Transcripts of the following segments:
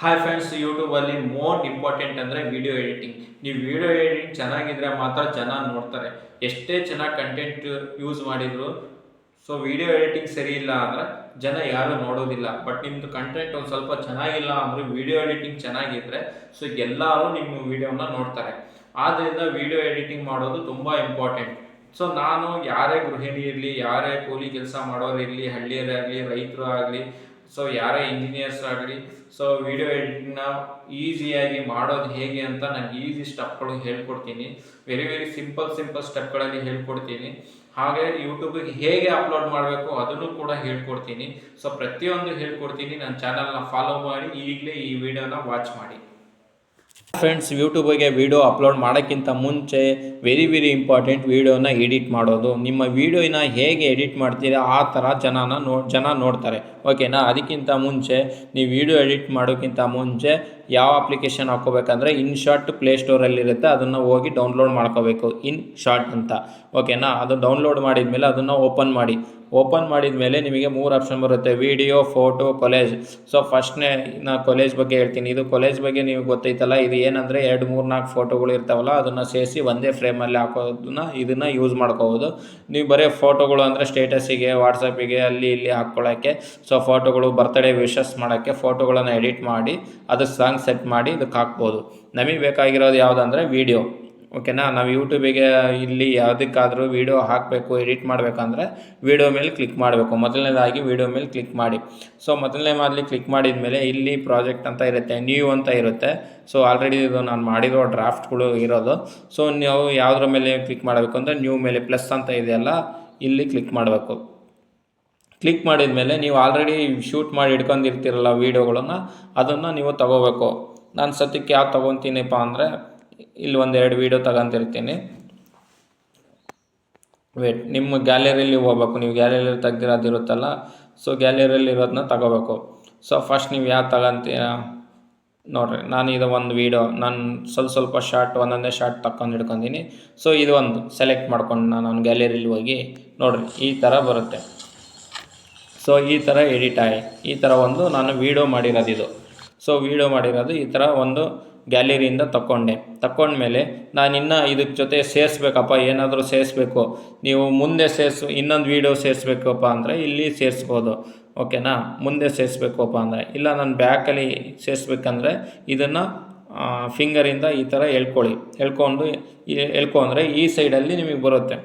Hi friends ಯೂಟ್ಯೂಬಲ್ಲಿ most important ಅಂದರೆ video editing ನೀವು ವಿಡಿಯೋ ಎಡಿಟಿಂಗ್ ಚೆನ್ನಾಗಿದ್ರೆ ಮಾತ್ರ ಜನ ನೋಡ್ತಾರೆ. ಎಷ್ಟೇ ಚೆನ್ನಾಗಿ ಕಂಟೆಂಟ್ ಯೂಸ್ ಮಾಡಿದ್ರು ಸೊ ವಿಡಿಯೋ ಎಡಿಟಿಂಗ್ ಸರಿ ಇಲ್ಲ ಅಂದರೆ ಜನ ಯಾರೂ ನೋಡೋದಿಲ್ಲ. ಬಟ್ ನಿಮ್ಮದು ಕಂಟೆಂಟ್ ಒಂದು ಸ್ವಲ್ಪ ಚೆನ್ನಾಗಿಲ್ಲ ಅಂದರೆ ವಿಡಿಯೋ ಎಡಿಟಿಂಗ್ ಚೆನ್ನಾಗಿದ್ದರೆ ಸೊ ಎಲ್ಲರೂ ನಿಮ್ಮ ವಿಡಿಯೋನ ನೋಡ್ತಾರೆ. ಆದ್ದರಿಂದ ವಿಡಿಯೋ ಎಡಿಟಿಂಗ್ ಮಾಡೋದು ತುಂಬ ಇಂಪಾರ್ಟೆಂಟ್ ಸೊ ನಾನು ಯಾರೇ ಗೃಹಿಣಿ ಇರಲಿ, ಯಾರೇ ಕೂಲಿ ಕೆಲಸ ಮಾಡೋರು ಇರಲಿ ಹಳ್ಳಿಯರಾಗಲಿ ರೈತರು ಆಗಲಿ ಸೊ ಯಾರೇ ಇಂಜಿನಿಯರ್ಸ್ ಆಗಲಿ ಸೊ ವಿಡಿಯೋ ಎಡಿಟಿಂಗ್ನ ಈಸಿಯಾಗಿ ಮಾಡೋದು ಹೇಗೆ ಅಂತ ನಾನು ಈಸಿ ಸ್ಟೆಪ್ಗಳು ಹೇಳ್ಕೊಡ್ತೀನಿ. ವೆರಿ ವೆರಿ ಸಿಂಪಲ್ ಸಿಂಪಲ್ ಸ್ಟೆಪ್ಗಳಲ್ಲಿ ಹೇಳ್ಕೊಡ್ತೀನಿ. ಹಾಗೆ ಯೂಟ್ಯೂಬಿಗೆ ಹೇಗೆ ಅಪ್ಲೋಡ್ ಮಾಡಬೇಕು ಅದನ್ನು ಕೂಡ ಹೇಳ್ಕೊಡ್ತೀನಿ. ಸೊ ಪ್ರತಿಯೊಂದು ಹೇಳ್ಕೊಡ್ತೀನಿ. ನನ್ನ ಚಾನಲ್ನ ಫಾಲೋ ಮಾಡಿ, ಈಗಲೇ ಈ ವಿಡಿಯೋನ ವಾಚ್ ಮಾಡಿ. ಫ್ರೆಂಡ್ಸ್ ಯೂಟ್ಯೂಬಿಗೆ ವೀಡಿಯೋ ಅಪ್ಲೋಡ್ ಮಾಡೋಕ್ಕಿಂತ ಮುಂಚೆ ವೆರಿ ವೆರಿ ಇಂಪಾರ್ಟೆಂಟ್ ವೀಡಿಯೋನ ಎಡಿಟ್ ಮಾಡೋದು. ನಿಮ್ಮ ವೀಡಿಯೋನ ಹೇಗೆ ಎಡಿಟ್ ಮಾಡ್ತೀರಾ, ಆ ಥರ ಜನನ ನೋ, ಜನ ನೋಡ್ತಾರೆ. ಓಕೆನಾ ಅದಕ್ಕಿಂತ ಮುಂಚೆ ನೀವು ವೀಡಿಯೋ ಎಡಿಟ್ ಮಾಡೋಕ್ಕಿಂತ ಮುಂಚೆ ಯಾವ ಅಪ್ಲಿಕೇಶನ್ ಹಾಕ್ಕೋಬೇಕಂದ್ರೆ ಇನ್ ಶಾರ್ಟ್ ಪ್ಲೇಸ್ಟೋರಲ್ಲಿರುತ್ತೆ ಅದನ್ನು ಹೋಗಿ ಡೌನ್ಲೋಡ್ ಮಾಡ್ಕೋಬೇಕು. ಇನ್ ಶಾರ್ಟ್ ಅಂತ. ಓಕೆನಾ ಅದು ಡೌನ್ಲೋಡ್ ಮಾಡಿದ ಮೇಲೆ ಅದನ್ನು ಓಪನ್ ಮಾಡಿ. ಓಪನ್ ಮಾಡಿದ ಮೇಲೆ ನಿಮಗೆ ಮೂರು ಆಪ್ಷನ್ ಬರುತ್ತೆ. ವಿಡಿಯೋ, ಫೋಟೋ ಕೊಲೇಜ್ ಸೊ ಫಸ್ಟ್ನೇ ನಾ ಕಾಲೇಜ್ ಬಗ್ಗೆ ಹೇಳ್ತೀನಿ. ಇದು ಕಾಲೇಜ್ ಬಗ್ಗೆ ನೀವು ಗೊತ್ತೈತಲ್ಲ, ಇದು ಏನಂದರೆ ಎರಡು, ಮೂರು, ನಾಲ್ಕು ಫೋಟೋಗಳು ಇರ್ತಾವಲ್ಲ, ಅದನ್ನು ಸೇರಿಸಿ ಒಂದೇ ಫ್ರೇಮಲ್ಲಿ ಹಾಕೋದನ್ನ ಇದನ್ನು ಯೂಸ್ ಮಾಡ್ಕೋಬೋದು. ನೀವು ಬರೀ ಫೋಟೋಗಳು ಅಂದರೆ ಸ್ಟೇಟಸಿಗೆ ವಾಟ್ಸಪ್ಪಿಗೆ ಅಲ್ಲಿ, ಇಲ್ಲಿ ಹಾಕ್ಕೊಳ್ಳೋಕ್ಕೆ ಸೊ ಫೋಟೋಗಳು ಬರ್ತ್ಡೇ ವಿಶಸ್ ಮಾಡೋಕ್ಕೆ ಫೋಟೋಗಳನ್ನು ಎಡಿಟ್ ಮಾಡಿ ಅದು ಸಾಂಗ್ ಸೆಟ್ ಮಾಡಿ ಇದಕ್ಕೆ ಹಾಕ್ಬೋದು. ನಮಗೆ ಬೇಕಾಗಿರೋದು ಯಾವುದಂದ್ರೆ ವೀಡಿಯೋ ಓಕೆನಾ? ನಾವು ಯೂಟ್ಯೂಬಿಗೆ ಇಲ್ಲಿ ಯಾವುದಕ್ಕಾದರೂ ವೀಡಿಯೋ ಹಾಕಬೇಕು ಎಡಿಟ್ ಮಾಡಬೇಕಂದ್ರೆ ವೀಡಿಯೋ ಮೇಲೆ ಕ್ಲಿಕ್ ಮಾಡಬೇಕು. ಮೊದಲನೇದಾಗಿ ವೀಡಿಯೋ ಮೇಲೆ ಕ್ಲಿಕ್ ಮಾಡಿ. ಸೊ ಮೊದಲನೇ ಮಾದಲಿ ಕ್ಲಿಕ್ ಮಾಡಿದ ಮೇಲೆ ಇಲ್ಲಿ ಪ್ರಾಜೆಕ್ಟ್ ಅಂತ ಇರುತ್ತೆ ನ್ಯೂ ಅಂತ ಇರುತ್ತೆ. ಸೊ ಆಲ್ರೆಡಿ ಇದು ನಾನು ಮಾಡಿರೋ ಡ್ರಾಫ್ಟ್ಗಳು ಇರೋದು. ಸೊ ನೀವು ಯಾವುದ್ರ ಮೇಲೆ ಕ್ಲಿಕ್ ಮಾಡಬೇಕು ಅಂದರೆ ನ್ಯೂ ಮೇಲೆ ಪ್ಲಸ್ ಅಂತ ಇದೆಯಲ್ಲ ಇಲ್ಲಿ ಕ್ಲಿಕ್ ಮಾಡಬೇಕು. ಕ್ಲಿಕ್ ಮಾಡಿದ ಮೇಲೆ ನೀವು ಆಲ್ರೆಡಿ ಶೂಟ್ ಮಾಡಿ ಇಟ್ಕೊಂಡಿರ್ತೀರಲ್ಲ ವೀಡಿಯೋಗಳನ್ನು ಅದನ್ನು ನೀವು ತಗೋಬೇಕು. ನಾನು ಸದ್ಯಕ್ಕೆ ಯಾವ್ದು ತೊಗೊತೀನಿಪ್ಪ ಅಂದರೆ ಇಲ್ಲಿ ಒಂದೆರಡು ವೀಡಿಯೋ ತಗೊಂತಿರ್ತೀನಿ ವೇಟ್ ನಿಮ್ಮ ಗ್ಯಾಲರಿಯಲ್ಲಿ ಹೋಗ್ಬೇಕು. ನೀವು ಗ್ಯಾಲರಿಯಲ್ಲಿ ತೆಗ್ದಿರೋದಿರುತ್ತಲ್ಲ ಸೊ ಗ್ಯಾಲರಿಯಲ್ಲಿ ಇರೋದನ್ನ ತಗೋಬೇಕು. ಸೊ ಫಸ್ಟ್ ನೀವು ಯಾವ ತಗೊಂತೀರ? ನೋಡಿರಿ, ನಾನು ಇದು ಒಂದು ವೀಡಿಯೋ ನಾನು ಸ್ವಲ್ಪ ಸ್ವಲ್ಪ ಶಾರ್ಟ್ ಒಂದೊಂದೇ ಶಾರ್ಟ್ ತಕ್ಕೊಂಡು ಹಿಡ್ಕೊಂತೀನಿ ಸೊ ಇದು ಒಂದು ಸೆಲೆಕ್ಟ್ ಮಾಡ್ಕೊಂಡು ನಾನು ನನ್ನ ಗ್ಯಾಲರಿಲಿ ಹೋಗಿ ನೋಡಿರಿ, ಈ ಥರ ಬರುತ್ತೆ. ಸೊ ಈ ಥರ ಎಡಿಟ್ ಆಗಿ ಈ ಥರ ಒಂದು ನಾನು ವೀಡಿಯೋ ಮಾಡಿರೋದು ಇದು. ಸೊ ವೀಡಿಯೋ ಮಾಡಿರೋದು ಈ ಥರ ಒಂದು ಗ್ಯಾಲರಿಯಿಂದ ತಗೊಂಡೆ ತಗೊಂಡ್ಮೇಲೆ ನಾನು ಇನ್ನೂ ಇದಕ್ಕೆ ಜೊತೆ ಸೇರಿಸ್ಬೇಕಪ್ಪ, ಏನಾದರೂ ಸೇರಿಸ್ಬೇಕು. ನೀವು ಮುಂದೆ ಸೇರಿಸು, ಇನ್ನೊಂದು ವೀಡಿಯೋ ಸೇರಿಸ್ಬೇಕಪ್ಪ ಅಂದರೆ ಇಲ್ಲಿ ಸೇರಿಸ್ಬೋದು. ಓಕೆನಾ? ಮುಂದೆ ಸೇರಿಸ್ಬೇಕಪ್ಪ ಅಂದರೆ. ಇಲ್ಲ ನಾನು ಬ್ಯಾಕಲ್ಲಿ ಸೇರಿಸ್ಬೇಕಂದ್ರೆ ಇದನ್ನು ಫಿಂಗರಿಂದ ಈ ಥರ ಎಳ್ಕೊಳ್ಳಿ. ಎಳ್ಕೊಂಡು ಎಳ್ಕೊಂಡ್ರೆ ಈ ಸೈಡಲ್ಲಿ ನಿಮಗೆ ಬರುತ್ತೆ.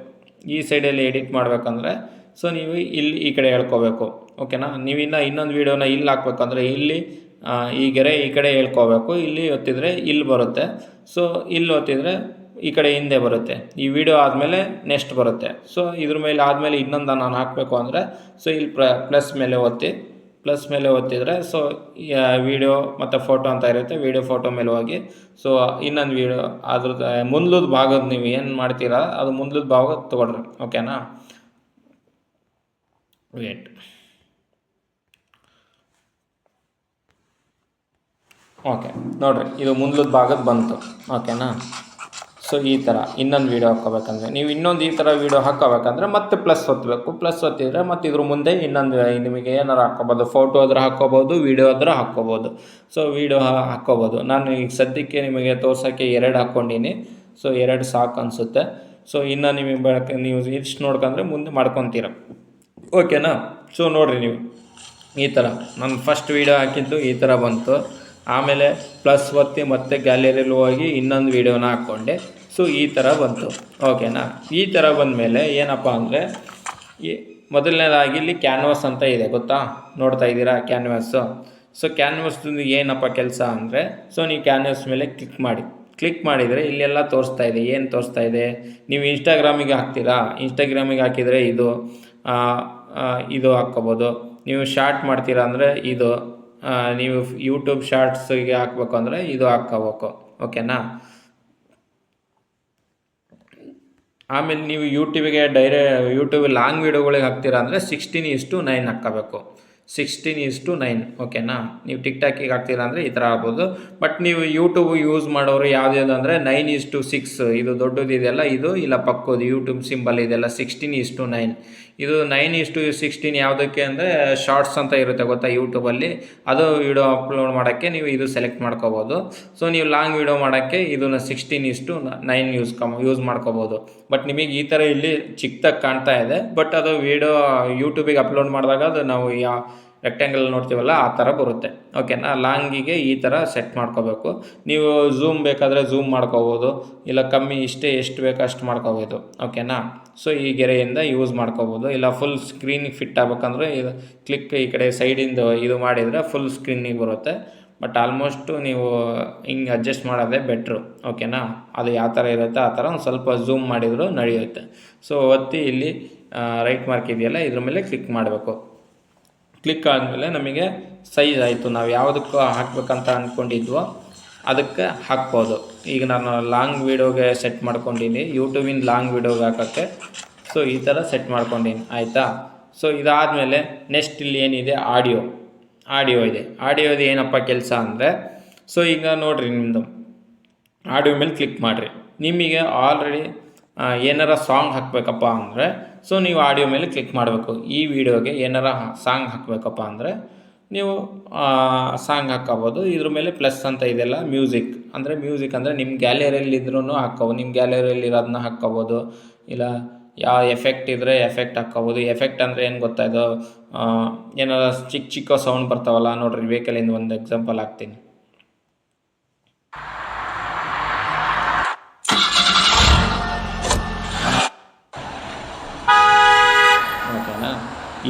ಈ ಸೈಡಲ್ಲಿ ಎಡಿಟ್ ಮಾಡಬೇಕಂದ್ರೆ ಸೊ ನೀವು ಇಲ್ಲಿ ಈ ಕಡೆ ಹೇಳ್ಕೋಬೇಕು ಓಕೆನಾ? ನೀವಿನ್ನ ಇನ್ನೊಂದು ವೀಡಿಯೋನ ಇಲ್ಲಿ ಹಾಕ್ಬೇಕಂದ್ರೆ ಇಲ್ಲಿ ಈ ಗೆರೆ ಈ ಕಡೆ ಹೇಳ್ಕೋಬೇಕು, ಇಲ್ಲಿ ಒತ್ತಿದರೆ ಇಲ್ಲಿ ಬರುತ್ತೆ. ಸೊ ಇಲ್ಲಿ ಒತ್ತಿದರೆ ಈ ಕಡೆ ಹಿಂದೆ ಬರುತ್ತೆ. ಈ ವಿಡಿಯೋ ಆದಮೇಲೆ ನೆಕ್ಸ್ಟ್ ಬರುತ್ತೆ. ಸೊ ಇದ್ರ ಮೇಲೆ ಆದಮೇಲೆ ಇನ್ನೊಂದು ನಾನು ಹಾಕಬೇಕು ಅಂದರೆ ಸೊ ಇಲ್ಲಿ ಪ್ಲಸ್ ಮೇಲೆ ಒತ್ತಿ ಪ್ಲಸ್ ಮೇಲೆ ಒತ್ತಿದರೆ ಸೊ ವಿಡಿಯೋ ಮತ್ತು ಫೋಟೋ ಅಂತ ಇರುತ್ತೆ, ವಿಡಿಯೋ ಫೋಟೋ ಮೇಲೆ ಹೋಗಿ ಸೊ ಇನ್ನೊಂದು ವಿಡಿಯೋ ಅದ್ರದ್ದು ಮುಂದ್ಲದ ಭಾಗದ ನೀವು ಏನು ಮಾಡ್ತೀರಾ, ಅದು ಮುಂದ್ಲದ ಭಾಗ ತೊಗೊಳ್ರಿ ಓಕೆನಾ ವೇಟ್ ಓಕೆ ನೋಡಿರಿ, ಇದು ಮುಂದ್ಲದ ಭಾಗದ ಬಂತು. ಓಕೆನಾ ಸೊ ಈ ಥರ ಇನ್ನೊಂದು ವೀಡಿಯೋ ಹಾಕ್ಕೋಬೇಕಂದ್ರೆ, ನೀವು ಇನ್ನೊಂದು ಈ ಥರ ವೀಡಿಯೋ ಹಾಕ್ಕೋಬೇಕಂದ್ರೆ ಮತ್ತೆ ಪ್ಲಸ್ ಒತ್ತಬೇಕು ಪ್ಲಸ್ ಒತ್ತಿದ್ರೆ ಮತ್ತೆ ಇದ್ರ ಮುಂದೆ ಇನ್ನೊಂದು ನಿಮಗೆ ಏನಾರು ಹಾಕ್ಕೋಬೋದು. ಫೋಟೋ ಆದ್ರೆ ಹಾಕ್ಕೋಬೋದು ವೀಡಿಯೋ ಆದ್ರೆ ಹಾಕ್ಕೋಬೋದು. ಸೊ ವೀಡಿಯೋ ಹಾಕ್ಕೋಬೋದು. ನಾನು ಈಗ ಸದ್ಯಕ್ಕೆ ನಿಮಗೆ ತೋರ್ಸೋಕ್ಕೆ ಎರಡು ಹಾಕ್ಕೊಂಡೀನಿ. ಸೊ ಎರಡು ಸಾಕು ಅನಿಸುತ್ತೆ. ಸೊ ಇನ್ನು ನಿಮಗೆ ಬೆಳಕ ನೀವು ಇಷ್ಟು ನೋಡ್ಕೊಂಡ್ರೆ ಮುಂದೆ ಮಾಡ್ಕೊತೀರ. ಓಕೆನಾ ಸೊ ನೋಡಿರಿ ನೀವು. ಈ ಥರ ನಾನು ಫಸ್ಟ್ ವೀಡಿಯೋ ಹಾಕಿದ್ದು ಈ ಥರ ಬಂತು. ಆಮೇಲೆ ಪ್ಲಸ್ ಒತ್ತಿ ಮತ್ತೆ ಗ್ಯಾಲರಿಯಲ್ಲಿ ಹೋಗಿ ಇನ್ನೊಂದು ವೀಡಿಯೋನ ಹಾಕ್ಕೊಂಡೆ. ಸೊ ಈ ಥರ ಬಂತು. ಓಕೆನಾ ಈ ಥರ ಬಂದಮೇಲೆ ಏನಪ್ಪ ಅಂದರೆ, ಈ ಮೊದಲನೇದಾಗಿ ಇಲ್ಲಿ ಕ್ಯಾನ್ವಾಸ್ ಅಂತ ಇದೆ, ಗೊತ್ತಾ? ನೋಡ್ತಾ ಇದ್ದೀರಾ ಕ್ಯಾನ್ವಾಸು ಸೊ ಕ್ಯಾನ್ವಾಸ್ದು ಏನಪ್ಪ ಕೆಲಸ ಅಂದರೆ ಸೊ ನೀವು ಕ್ಯಾನ್ವಾಸ್ ಮೇಲೆ ಕ್ಲಿಕ್ ಮಾಡಿ. ಕ್ಲಿಕ್ ಮಾಡಿದರೆ ಇಲ್ಲೆಲ್ಲ ತೋರಿಸ್ತಾ ಇದೆ. ಏನು ತೋರಿಸ್ತಾ ಇದೆ? ನೀವು ಇನ್ಸ್ಟಾಗ್ರಾಮಿಗೆ ಹಾಕ್ತೀರಾ? ಇನ್ಸ್ಟಾಗ್ರಾಮಿಗೆ ಹಾಕಿದರೆ ಇದು ಇದು ಹಾಕ್ಕೋಬೋದು. ನೀವು ಶಾರ್ಟ್ ಮಾಡ್ತೀರಾ ಅಂದರೆ ಇದು. ನೀವು ಯೂಟ್ಯೂಬ್ ಶಾರ್ಟ್ಸಿಗೆ ಹಾಕ್ಬೇಕು ಅಂದರೆ ಇದು ಹಾಕ್ಕೋಬೇಕು. ಓಕೆನಾ ಆಮೇಲೆ ನೀವು ಯೂಟ್ಯೂಬಿಗೆ ಡೈರೆ ಯೂಟ್ಯೂಬ್ ಲಾಂಗ್ ವೀಡಿಯೋಗಳಿಗೆ ಹಾಕ್ತೀರ ಅಂದರೆ ಸಿಕ್ಸ್ಟೀನ್ ಇಸ್ಟು ನೈನ್ ಹಾಕ್ಕೋಬೇಕು. ಸಿಕ್ಸ್ಟೀನ್ ಈಸ್ ಟು ನೈನ್ ಓಕೆನಾ ನೀವು ಟಿಕ್ ಟಾಕಿಗೆ ಹಾಕ್ತೀರಾ ಅಂದರೆ ಈ ಥರ ಆಗ್ಬೋದು. ಬಟ್ ನೀವು ಯೂಟ್ಯೂಬ್ ಯೂಸ್ ಮಾಡೋರು ಯಾವ್ದು ಅಂದರೆ ನೈನ್ ಈಸ್ ಟು ಸಿಕ್ಸ್ ಇದು ದೊಡ್ಡದು ಇದೆಲ್ಲ ಇದು ಇಲ್ಲ ಪಕ್ಕೋದು ಯೂಟ್ಯೂಬ್ ಸಿಂಬಲ್ ಇದೆಲ್ಲ ಸಿಕ್ಸ್ಟೀನ್ ಈಸ್ ಟು ನೈನ್ ಇದು ನೈನ್ ಇಸ್ ಟು ಸಿಕ್ಸ್ಟೀನ್ ಯಾವುದಕ್ಕೆ ಅಂದರೆ ಶಾರ್ಟ್ಸ್ ಅಂತ ಇರುತ್ತೆ ಗೊತ್ತಾ ಯೂಟ್ಯೂಬಲ್ಲಿ. ಅದು ವಿಡಿಯೋ ಅಪ್ಲೋಡ್ ಮಾಡೋಕ್ಕೆ ನೀವು ಇದು ಸೆಲೆಕ್ಟ್ ಮಾಡ್ಕೋಬೋದು. ಸೊ ನೀವು ಲಾಂಗ್ ವಿಡಿಯೋ ಮಾಡೋಕ್ಕೆ ಇದನ್ನು sixteen is to nine use come use ಮಾಡ್ಕೋಬೋದು. ಬಟ್ ನಿಮಗೆ ಈ ಥರ ಇಲ್ಲಿ ಚಿಕ್ಕದಾಗಿ ಕಾಣ್ತಾ ಇದೆ. ಬಟ್ ಅದು ವಿಡಿಯೋ ಯೂಟ್ಯೂಬಿಗೆ ಅಪ್ಲೋಡ್ ಮಾಡಿದಾಗ ಅದು ನಾವು ಯಾ ರೆಕ್ಟ್ಯಾಂಗಲ್ ನೋಡ್ತೀವಲ್ಲ, ಆ ಥರ ಬರುತ್ತೆ. ಓಕೆನಾ ಲಾಂಗಿಗೆ ಈ ಥರ ಸೆಟ್ ಮಾಡ್ಕೋಬೇಕು. ನೀವು ಝೂಮ್ ಬೇಕಾದರೆ ಝೂಮ್ ಮಾಡ್ಕೋಬೋದು, ಇಲ್ಲ ಕಮ್ಮಿ ಇಷ್ಟೇ ಎಷ್ಟು ಬೇಕೋ ಅಷ್ಟು ಮಾಡ್ಕೋಬೋದು. ಓಕೆನಾ ಸೊ ಈ ಗೆರೆಯಿಂದ ಯೂಸ್ ಮಾಡ್ಕೋಬೋದು. ಇಲ್ಲ ಫುಲ್ ಸ್ಕ್ರೀನಿಗೆ ಫಿಟ್ ಆಗ್ಬೇಕಂದ್ರೆ ಇದು ಕ್ಲಿಕ್ ಈ ಕಡೆ ಸೈಡಿಂದ ಇದು ಮಾಡಿದರೆ ಫುಲ್ ಸ್ಕ್ರೀನಿಗೆ ಬರುತ್ತೆ. ಬಟ್ ಆಲ್ಮೋಸ್ಟು ನೀವು ಹಿಂಗೆ ಅಡ್ಜಸ್ಟ್ ಮಾಡೋದೇ ಬೆಟ್ರು ಓಕೆನಾ ಅದು ಯಾವ ಥರ ಇರುತ್ತೆ, ಆ ಥರ ಒಂದು ಸ್ವಲ್ಪ ಝೂಮ್ ಮಾಡಿದರೂ ನಡೆಯುತ್ತೆ. ಸೊ ಒತ್ತಿ ಇಲ್ಲಿ ರೈಟ್ ಮಾರ್ಕ್ ಇದೆಯಲ್ಲ, ಇದ್ರ ಮೇಲೆ ಕ್ಲಿಕ್ ಮಾಡಬೇಕು. ಕ್ಲಿಕ್ ಆದಮೇಲೆ ನಮಗೆ ಸೈಜ್ ಆಯಿತು. ನಾವು ಯಾವುದಕ್ಕೂ ಹಾಕ್ಬೇಕಂತ ಅಂದ್ಕೊಂಡಿದ್ವೋ ಅದಕ್ಕೆ ಹಾಕ್ಬೋದು. ಈಗ ನಾನು ಲಾಂಗ್ ವೀಡಿಯೋಗೆ ಸೆಟ್ ಮಾಡ್ಕೊಂಡಿನಿ ಯೂಟ್ಯೂಬಿನ ಲಾಂಗ್ ವೀಡಿಯೋಗೆ ಹಾಕೋಕ್ಕೆ. ಸೊ ಈ ಥರ ಸೆಟ್ ಮಾಡ್ಕೊಂಡಿನಿ. ಆಯಿತಾ? ಸೊ ಇದಾದಮೇಲೆ ನೆಕ್ಸ್ಟ್ ಇಲ್ಲಿ ಏನಿದೆ? ಆಡಿಯೋ ಆಡಿಯೋ ಇದೆ. ಆಡಿಯೋದು ಏನಪ್ಪ ಕೆಲಸ ಅಂದರೆ ಸೊ ಈಗ ನೋಡಿರಿ ನಿಮ್ಮದು ಆಡಿಯೋ ಮೇಲೆ ಕ್ಲಿಕ್ ಮಾಡಿರಿ. ನಿಮಗೆ ಆಲ್ರೆಡಿ ಏನಾರ ಸಾಂಗ್ ಹಾಕಬೇಕಪ್ಪ ಅಂದರೆ ಸೊ ನೀವು ಆಡಿಯೋ ಮೇಲೆ ಕ್ಲಿಕ್ ಮಾಡಬೇಕು. ಈ ವಿಡಿಯೋಗೆ ಏನಾರ ಸಾಂಗ್ ಹಾಕಬೇಕಪ್ಪ ಅಂದರೆ ನೀವು ಸಾಂಗ್ ಹಾಕ್ಕೋಬೋದು ಇದ್ರ ಮೇಲೆ ಪ್ಲಸ್ ಅಂತ ಇದೆಲ್ಲ ಮ್ಯೂಸಿಕ್ ಅಂದರೆ ಮ್ಯೂಸಿಕ್ ಅಂದರೆ ನಿಮ್ಮ ಗ್ಯಾಲರಿಯಲ್ಲಿ ಇದ್ರೂ ಹಾಕ್ಕೋಬೋದು ನಿಮ್ಮ ಗ್ಯಾಲರಿಯಲ್ಲಿ ಇರೋದನ್ನ ಹಾಕ್ಕೋಬೋದು ಇಲ್ಲ ಯಾವ ಎಫೆಕ್ಟ್ ಇದ್ದರೆ ಎಫೆಕ್ಟ್ ಹಾಕ್ಕೋಬೋದು ಎಫೆಕ್ಟ್ ಅಂದರೆ ಏನು ಗೊತ್ತಾ ಇದು? ಆ, ಏನಾರ ಚಿಕ್ಕ ಚಿಕ್ಕ ಸೌಂಡ್ ಬರ್ತಾವಲ್ಲ ನೋಡ್ರಿ ವೆಹಿಕಲಿಂದ ಒಂದು ಎಕ್ಸಾಂಪಲ್ ಹಾಕ್ತೀನಿ ಓಕೆನಾ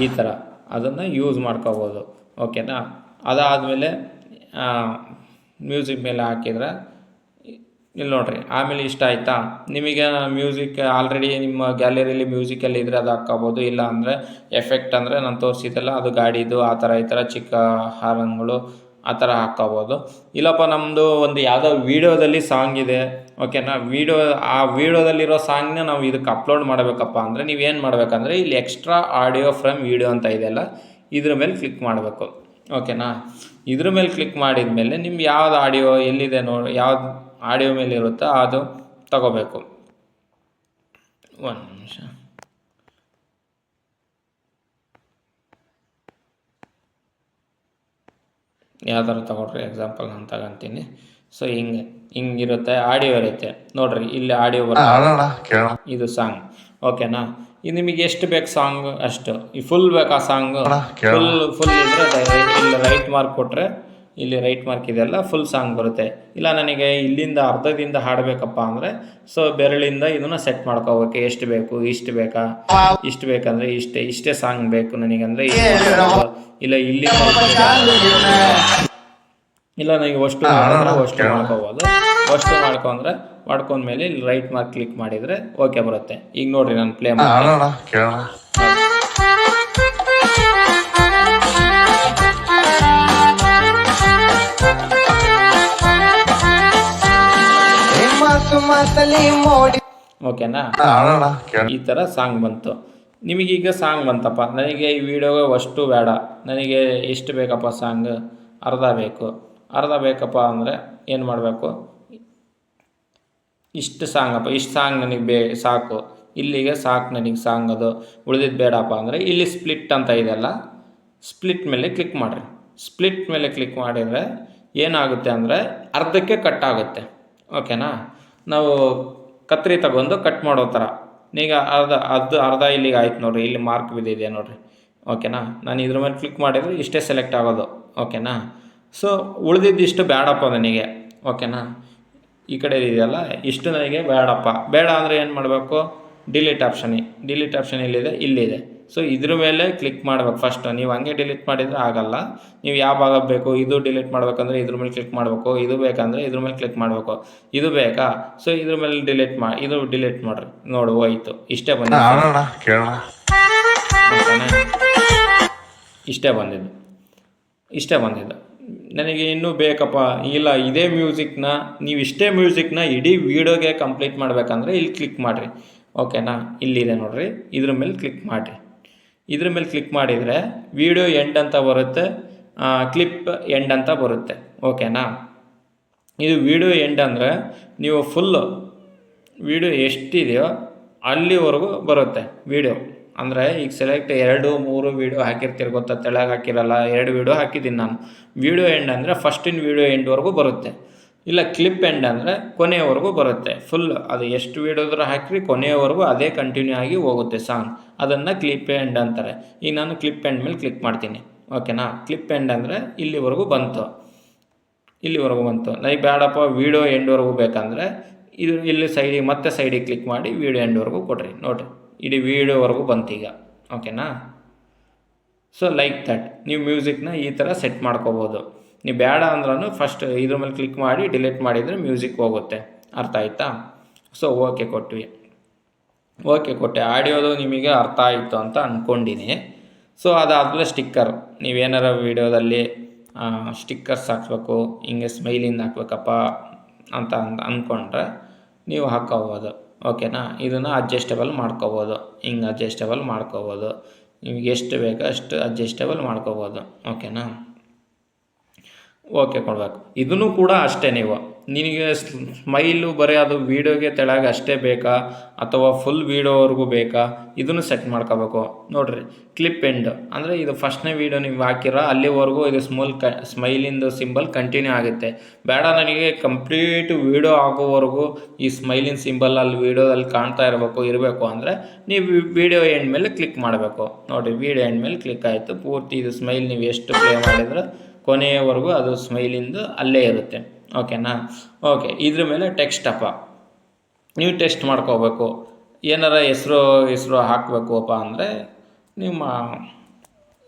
ಈ ಥರ ಅದನ್ನು ಯೂಸ್ ಮಾಡ್ಕೋಬೋದು. ಓಕೆನಾ? ಅದಾದಮೇಲೆ ಮ್ಯೂಸಿಕ್ ಮೇಲೆ ಹಾಕಿದ್ರೆ ಇಲ್ಲಿ ನೋಡ್ರಿ, ಆಮೇಲೆ ಇಷ್ಟ ಆಯಿತಾ? ನಿಮಗೆ ಮ್ಯೂಸಿಕ್, ಆಲ್ರೆಡಿ ನಿಮ್ಮ ಗ್ಯಾಲರಿಯಲ್ಲಿ ಮ್ಯೂಸಿಕಲ್ಲಿ ಇದ್ದರೆ ಅದು ಹಾಕ್ಕೋಬೋದು, ಇಲ್ಲ ಅಂದರೆ ಎಫೆಕ್ಟ್ ಅಂದರೆ ನಾನು ತೋರಿಸಿದ್ದೆಲ್ಲ ಅದು ಗಾಡಿದು, ಆ ಥರ ಈ ಥರ ಚಿಕ್ಕ ಹಾರನ್ಗಳು ಆ ಥರ ಹಾಕ್ಕೋಬೋದು. ಇಲ್ಲಪ್ಪ ನಮ್ಮದು ಒಂದು ಯಾವುದೋ ವೀಡಿಯೋದಲ್ಲಿ ಸಾಂಗ್ ಇದೆ. ಓಕೆನಾ ವೀಡಿಯೋ, ಆ ವೀಡಿಯೋದಲ್ಲಿರೋ ಸಾಂಗ್ನ ನಾವು ಇದಕ್ಕೆ ಅಪ್ಲೋಡ್ ಮಾಡಬೇಕಪ್ಪ ಅಂದರೆ ನೀವೇನು ಮಾಡಬೇಕಂದ್ರೆ ಇಲ್ಲಿ ಎಕ್ಸ್ಟ್ರಾ ಆಡಿಯೋ ಫ್ರಮ್ ವೀಡಿಯೋ ಅಂತ ಇದೆಯಲ್ಲ ಇದ್ರ ಮೇಲೆ ಕ್ಲಿಕ್ ಮಾಡಬೇಕು. ಓಕೆನಾ ಇದ್ರ ಮೇಲೆ ಕ್ಲಿಕ್ ಮಾಡಿದ ಮೇಲೆ ನಿಮ್ಗೆ ಯಾವ್ದು ಆಡಿಯೋ ಎಲ್ಲಿದೆ ನೋಡಿ ಯಾವ್ದು ಆಡಿಯೋ ಮೇಲೆ ಇರುತ್ತೋ ಅದು ತಗೋಬೇಕು. ಒಂದು ನಿಮಿಷ. ಯಾವ್ದಾರು ತಗೊಳ್ರಿ ಎಕ್ಸಾಂಪಲ್ ನಾನು ತಗೊಂತೀನಿ ಸೊ ಹಿಂಗೆ ಹಿಂಗಿರುತ್ತೆ ಆಡಿಯೋ ಇರುತ್ತೆ. ನೋಡ್ರಿ ಇಲ್ಲಿ ಆಡಿಯೋ ಬರುತ್ತೆ. ಇದು ಸಾಂಗ್ ಓಕೆನಾ ಇದು ನಿಮಗೆ ಎಷ್ಟು ಬೇಕು ಸಾಂಗ್ ಅಷ್ಟು. ಈ ಫುಲ್ ಬೇಕಾ ಸಾಂಗ್ ಫುಲ್ ಫುಲ್ ಇದ್ರೆ ಇಲ್ಲಿ ರೈಟ್ ಮಾರ್ಕ್ ಕೊಟ್ಟರೆ ಇಲ್ಲಿ ರೈಟ್ ಮಾರ್ಕ್ ಇದೆಲ್ಲ ಫುಲ್ ಸಾಂಗ್ ಬರುತ್ತೆ. ಇಲ್ಲ ನನಗೆ ಇಲ್ಲಿಂದ ಅರ್ಧದಿಂದ ಹಾಡಬೇಕಪ್ಪ ಅಂದರೆ ಸೊ ಬೆರಳಿಂದ ಇದನ್ನ ಸೆಟ್ ಮಾಡ್ಕೋಬೇಕು ಎಷ್ಟು ಬೇಕು ಇಷ್ಟು ಬೇಕಾ? ಇಷ್ಟು ಬೇಕಂದ್ರೆ ಇಷ್ಟೇ ಇಷ್ಟೇ ಸಾಂಗ್ ಬೇಕು ನನಗೆ ಅಂದರೆ ಇಲ್ಲ ಇಲ್ಲಿ ಇಲ್ಲ ನನಗೆ ಅಷ್ಟು ಅಷ್ಟು ಮಾಡ್ಕೋಬೋದು. ಅಷ್ಟು ಮಾಡ್ಕೊಂಡ್ರೆ ಮಾಡ್ಕೊಂಡ್ಮೇಲೆ ಇಲ್ಲಿ ರೈಟ್ ಮಾರ್ಕ್ ಕ್ಲಿಕ್ ಮಾಡಿದರೆ ಓಕೆ ಬರುತ್ತೆ. ಈಗ ನೋಡಿರಿ ನಾನು ಪ್ಲೇ ಮಾಡಿ ಓಕೆನಾ? ಈ ಥರ ಸಾಂಗ್ ಬಂತು. ನಿಮಗೀಗ ಸಾಂಗ್ ಬಂತಪ್ಪ. ನನಗೆ ಈ ವಿಡಿಯೋಗೆ ಅಷ್ಟು ಬೇಡ. ನನಗೆ ಎಷ್ಟು ಬೇಕಪ್ಪ ಸಾಂಗ್? ಅರ್ಧ ಬೇಕು. ಅರ್ಧ ಬೇಕಪ್ಪ ಅಂದರೆ ಏನು ಮಾಡಬೇಕು? ಇಷ್ಟು ಸಾಂಗಪ್ಪ ಇಷ್ಟು ಸಾಂಗ್ ನನಗೆ ಬೇ ಸಾಕು. ಇಲ್ಲಿಗೆ ಸಾಕು ನನಗೆ ಸಾಂಗ್ ಅದು. ಉಳಿದಿದ್ದು ಬೇಡಪ್ಪ ಅಂದರೆ ಇಲ್ಲಿ ಸ್ಪ್ಲಿಟ್ ಅಂತ ಇದೆಯಲ್ಲ ಸ್ಪ್ಲಿಟ್ ಮೇಲೆ ಕ್ಲಿಕ್ ಮಾಡಿರಿ. ಸ್ಪ್ಲಿಟ್ ಮೇಲೆ ಕ್ಲಿಕ್ ಮಾಡಿದರೆ ಏನಾಗುತ್ತೆ ಅಂದರೆ ಅರ್ಧಕ್ಕೆ ಕಟ್ ಆಗುತ್ತೆ. ಓಕೆನಾ? ನಾವು ಕತ್ರಿ ತಗೊಂಡು ಕಟ್ ಮಾಡೋ ಥರ. ಈಗ ಅರ್ಧ, ಅದು ಅರ್ಧ ಇಲ್ಲಿಗೆ ಆಯ್ತು ನೋಡಿರಿ, ಇಲ್ಲಿ ಮಾರ್ಕ್ ಬಿದ್ದಿದೆ ನೋಡಿರಿ. ಓಕೆನಾ ನಾನು ಇದ್ರ ಮೇಲೆ ಕ್ಲಿಕ್ ಮಾಡಿದ್ರೆ ಇಷ್ಟೇ ಸೆಲೆಕ್ಟ್ ಆಗೋದು. ಓಕೆನಾ ಸೊ ಉಳಿದಿದ್ದಿಷ್ಟು ಬೇಡಪ್ಪ ನನಗೆ. ಓಕೆನಾ ಈ ಕಡೆ ಇದೆಯಲ್ಲ? ಇಷ್ಟು ನನಗೆ ಬೇಡಪ್ಪ ಬೇಡ ಅಂದರೆ ಏನು ಮಾಡಬೇಕು? ಡಿಲೀಟ್ ಆಪ್ಷನ್ ಡಿಲೀಟ್ ಆಪ್ಷನ್ ಇಲ್ಲಿದೆ ಇಲ್ಲಿದೆ. ಸೊ ಇದ್ರ ಮೇಲೆ ಕ್ಲಿಕ್ ಮಾಡ್ಬೇಕು. ಫಸ್ಟ್ ನೀವು ಹಂಗೆ ಡಿಲೀಟ್ ಮಾಡಿದರೆ ಆಗಲ್ಲ. ನೀವು ಯಾವ ಭಾಗ ಬೇಕು? ಇದು ಡಿಲೀಟ್ ಮಾಡ್ಬೇಕಂದ್ರೆ ಇದ್ರ ಮೇಲೆ ಕ್ಲಿಕ್ ಮಾಡಬೇಕು. ಇದು ಬೇಕಂದರೆ ಇದ್ರ ಮೇಲೆ ಕ್ಲಿಕ್ ಮಾಡಬೇಕು. ಇದು ಬೇಕಾ? ಸೊ ಇದ್ರ ಮೇಲೆ ಡಿಲೀಟ್ ಮಾಡಿ ಇದು ಡಿಲೀಟ್ ಮಾಡ್ರಿ. ನೋಡು ಹೋಯ್ತು. ಇಷ್ಟೇ ಬಂದಿದೆ ಆಡೋಣ ಕೇಳೋಣ. ಓಕೆನಾ? ಇಷ್ಟೇ ಬಂದಿದ್ದು. ಇಷ್ಟೇ ಬಂದಿದ್ದು. ನನಗೆ ಇನ್ನೂ ಬೇಕಪ್ಪ. ಇಲ್ಲ ಇದೇ ಮ್ಯೂಸಿಕ್ನ ನೀವು ಇಷ್ಟೇ ಮ್ಯೂಸಿಕ್ನ ಇಡೀ ವೀಡಿಯೋಗೆ ಕಂಪ್ಲೀಟ್ ಮಾಡಬೇಕಂದ್ರೆ ಇಲ್ಲಿ ಕ್ಲಿಕ್ ಮಾಡಿರಿ. ಓಕೆನಾ ಇಲ್ಲಿದೆ ನೋಡಿರಿ. ಇದ್ರ ಮೇಲೆ ಕ್ಲಿಕ್ ಮಾಡಿರಿ. ಇದ್ರ ಮೇಲೆ ಕ್ಲಿಕ್ ಮಾಡಿದರೆ ವಿಡಿಯೋ ಎಂಡ್ ಅಂತ ಬರುತ್ತೆ ಕ್ಲಿಪ್ ಎಂಡ್ ಅಂತ ಬರುತ್ತೆ. ಓಕೆನಾ ಇದು ವಿಡಿಯೋ ಎಂಡ್ ಅಂದರೆ ನೀವು ಫುಲ್ಲು ವಿಡಿಯೋ ಎಷ್ಟಿದೆಯೋ ಅಲ್ಲಿವರೆಗೂ ಬರುತ್ತೆ ವಿಡಿಯೋ ಅಂದರೆ ಈಗ ಸೆಲೆಕ್ಟ್ ಎರಡು, ಮೂರು ವೀಡಿಯೋ ಹಾಕಿರ್ತೀರಿ ಗೊತ್ತಾ? ತೆಳಗೆ ಹಾಕಿರಲ್ಲ, ಎರಡು ವೀಡಿಯೋ ಹಾಕಿದ್ದೀನಿ ನಾನು. ವೀಡಿಯೋ ಎಂಡ್ ಅಂದರೆ ಫಸ್ಟಿನ ವೀಡಿಯೋ ಎಂಡ್ವರೆಗೂ ಬರುತ್ತೆ. ಇಲ್ಲ ಕ್ಲಿಪ್ ಎಂಡ್ ಅಂದರೆ ಕೊನೆಯವರೆಗೂ ಬರುತ್ತೆ. ಫುಲ್ ಅದು ಎಷ್ಟು ವೀಡಿಯೋದ್ರೂ ಹಾಕಿರಿ, ಕೊನೆಯವರೆಗೂ ಅದೇ ಕಂಟಿನ್ಯೂ ಆಗಿ ಹೋಗುತ್ತೆ ಸಾಂಗ್ ಅದನ್ನು ಕ್ಲಿಪ್ ಎಂಡ್ ಅಂತಾರೆ. ಈಗ ನಾನು ಕ್ಲಿಪ್ ಎಂಡ್ ಮೇಲೆ ಕ್ಲಿಕ್ ಮಾಡ್ತೀನಿ. ಓಕೆನಾ ಕ್ಲಿಪ್ ಎಂಡ್ ಅಂದರೆ ಇಲ್ಲಿವರೆಗೂ ಬಂತು. ಇಲ್ಲಿವರೆಗೂ ಬಂತು. ಲೈಕ್ ಬೇಡಪ್ಪ ವೀಡಿಯೋ ಎಂಡ್ವರೆಗೂ ಬೇಕಂದರೆ ಇದು ಇಲ್ಲಿ ಸೈಡಿಗೆ ಮತ್ತೆ ಸೈಡಿಗೆ ಕ್ಲಿಕ್ ಮಾಡಿ ವೀಡಿಯೋ ಎಂಡ್ವರೆಗೂ ಕೊಡ್ರಿ. ನೋಡಿರಿ. ಇಡೀ ವೀಡಿಯೋವರೆಗೂ ಬಂತು ಈಗ. ಓಕೆನಾ ಸೊ ಲೈಕ್ ದಟ್ ನೀವು ಮ್ಯೂಸಿಕ್ನ ಈ ಥರ ಸೆಟ್ ಮಾಡ್ಕೋಬೋದು. ನೀವು ಬೇಡ ಅಂದ್ರೂ ಫಸ್ಟ್ ಇದ್ರ ಮೇಲೆ ಕ್ಲಿಕ್ ಮಾಡಿ ಡಿಲೀಟ್ ಮಾಡಿದರೆ ಮ್ಯೂಸಿಕ್ ಹೋಗುತ್ತೆ. ಅರ್ಥ ಆಯ್ತಾ? ಸೊ ಓಕೆ ಕೊಟ್ವಿ. ಓಕೆ ಕೊಟ್ಟೆ. ಆಡಿಯೋದು ನಿಮಗೆ ಅರ್ಥ ಆಯಿತು ಅಂತ ಅಂದ್ಕೊಂಡಿನಿ ಸೊ ಅದಾದಮೇಲೆ ಸ್ಟಿಕ್ಕರ್ ನೀವೇನಾರ ವೀಡಿಯೋದಲ್ಲಿ ಸ್ಟಿಕ್ಕರ್ಸ್ ಹಾಕ್ಬೇಕು ಹಿಂಗೆ ಸ್ಮೈಲಿಂದ ಹಾಕ್ಬೇಕಪ್ಪ ಅಂತ ಅಂದ್ ಅಂದ್ಕೊಂಡ್ರೆ ನೀವು ಹಾಕ್ಕೋಬೋದು ಓಕೆನಾ ಇದನ್ನು ಅಡ್ಜಸ್ಟೇಬಲ್ ಮಾಡ್ಕೋಬೋದು. ಹಿಂಗೆ ಅಡ್ಜಸ್ಟೇಬಲ್ ಮಾಡ್ಕೋಬೋದು. ನಿಮಗೆ ಎಷ್ಟು ಬೇಕೋ ಅಷ್ಟು ಅಡ್ಜಸ್ಟೇಬಲ್ ಮಾಡ್ಕೋಬೋದು. ಓಕೆನಾ ಓಕೆ ಕೊಡಬೇಕು. ಇದನ್ನು ಕೂಡ ಅಷ್ಟೇ ನೀವು. ನಿನಗೆ ಸ್ಮೈಲು ಬರೀ ಅದು ವೀಡಿಯೋಗೆ ತೆಳಗೆ ಅಷ್ಟೇ ಬೇಕಾ? ಅಥವಾ ಫುಲ್ ವೀಡಿಯೋವರೆಗೂ ಬೇಕಾ? ಇದನ್ನು ಸೆಟ್ ಮಾಡ್ಕೋಬೇಕು. ನೋಡಿರಿ ಕ್ಲಿಪ್ ಎಂಡ್ ಅಂದರೆ ಇದು ಫಸ್ಟ್ನೇ ವೀಡಿಯೋ ನೀವು ಹಾಕಿರೋ, ಅಲ್ಲಿವರೆಗೂ ಇದು ಸ್ಮೂಲ್ ಕ ಸ್ಮೈಲಿಂದು ಸಿಂಬಲ್ ಕಂಟಿನ್ಯೂ ಆಗುತ್ತೆ. ಬೇಡ ನನಗೆ ಕಂಪ್ಲೀಟ್ ವೀಡಿಯೋ ಆಗೋವರೆಗೂ ಈ ಸ್ಮೈಲಿನ ಸಿಂಬಲ್ ಅಲ್ಲಿ ವೀಡಿಯೋದಲ್ಲಿ ಕಾಣ್ತಾ ಇರಬೇಕು ಇರಬೇಕು ಅಂದರೆ ನೀವು ವೀಡಿಯೋ ಎಂಡ್ ಮೇಲೆ ಕ್ಲಿಕ್ ಮಾಡಬೇಕು. ನೋಡಿರಿ ವೀಡಿಯೋ ಎಂಡ್ ಮೇಲೆ ಕ್ಲಿಕ್ ಆಯಿತು. ಪೂರ್ತಿ ಇದು ಸ್ಮೈಲ್ ನೀವು ಎಷ್ಟು ಪ್ಲೇ ಮಾಡಿದ್ರೆ ಕೊನೆಯವರೆಗೂ ಅದು ಸ್ಮೈಲಿಂದು ಅಲ್ಲೇ ಇರುತ್ತೆ. ಓಕೆನಾ ಓಕೆ ಇದ್ರ ಮೇಲೆ ಟೆಕ್ಸ್ಟ್ ಅಪ್ಪ. ನೀವು ಟೆಸ್ಟ್ ಮಾಡ್ಕೋಬೇಕು. ಏನಾರ ಹೆಸರು ಹೆಸರು ಹಾಕಬೇಕು ಅಪ್ಪ ಅಂದರೆ ನಿಮ್ಮ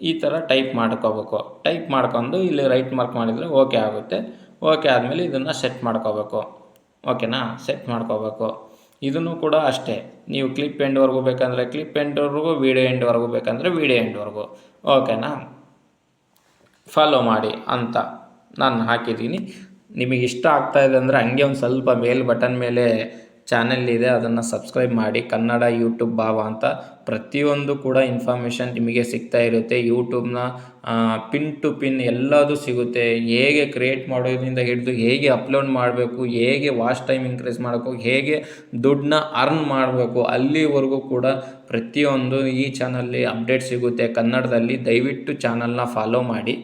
ಈ ಥರ ಟೈಪ್ ಮಾಡ್ಕೋಬೇಕು. ಟೈಪ್ ಮಾಡ್ಕೊಂಡು ಇಲ್ಲಿ ರೈಟ್ ಮಾರ್ಕ್ ಮಾಡಿದರೆ ಓಕೆ ಆಗುತ್ತೆ. ಓಕೆ ಆದಮೇಲೆ ಇದನ್ನು ಸೆಟ್ ಮಾಡ್ಕೋಬೇಕು. ಓಕೆನಾ ಸೆಟ್ ಮಾಡ್ಕೋಬೇಕು. ಇದನ್ನು ಕೂಡ ಅಷ್ಟೇ. ನೀವು ಕ್ಲಿಪ್ ಎಂಡ್ವರೆಗೂ ಬೇಕಂದರೆ ಕ್ಲಿಪ್ ಎಂಡ್ವರೆಗೂ ವೀಡಿಯೋ ಎಂಡ್ವರೆಗೂ ಬೇಕಂದರೆ ವೀಡಿಯೋ ಎಂಡ್ವರೆಗೂ ಓಕೆನಾ ಫಾಲೋ ಮಾಡಿ ಅಂತ ನಾನು ಹಾಕಿದ್ದೀನಿ. ನಿಮಗೆ ಇಷ್ಟ ಆಗ್ತಾ ಇದೆ ಅಂದರೆ ಹಂಗೆ ಒಂದು ಸ್ವಲ್ಪ ಮೇಲ್ ಬಟನ್ ಮೇಲೆ ಚಾನೆಲ್ ಇದೆ, ಅದನ್ನು ಸಬ್ಸ್ಕ್ರೈಬ್ ಮಾಡಿ. ಕನ್ನಡ ಯೂಟ್ಯೂಬ್ ಭಾವ ಅಂತ ಪ್ರತಿಯೊಂದು ಕೂಡ ಇನ್ಫಾರ್ಮೇಷನ್ ನಿಮಗೆ ಸಿಗ್ತಾ ಇರುತ್ತೆ. ಯೂಟ್ಯೂಬ್ನ ಪಿನ್ ಟು ಪಿನ್ ಎಲ್ಲದೂ ಸಿಗುತ್ತೆ. ಹೇಗೆ ಕ್ರಿಯೇಟ್ ಮಾಡೋದ್ರಿಂದ ಹಿಡಿದು ಹೇಗೆ ಅಪ್ಲೋಡ್ ಮಾಡಬೇಕು, ಹೇಗೆ ವಾಚ್ ಟೈಮ್ ಇನ್ಕ್ರೀಸ್ ಮಾಡಬೇಕು, ಹೇಗೆ ದುಡ್ಡನ್ನ ಅರ್ನ್ ಮಾಡಬೇಕು, ಅಲ್ಲಿವರೆಗೂ ಕೂಡ ಪ್ರತಿಯೊಂದು ಈ ಚಾನಲ್ಲಿ ಅಪ್ಡೇಟ್ ಸಿಗುತ್ತೆ. ಕನ್ನಡದಲ್ಲಿ ದಯವಿಟ್ಟು ಚಾನಲ್ನ ಫಾಲೋ ಮಾಡಿ.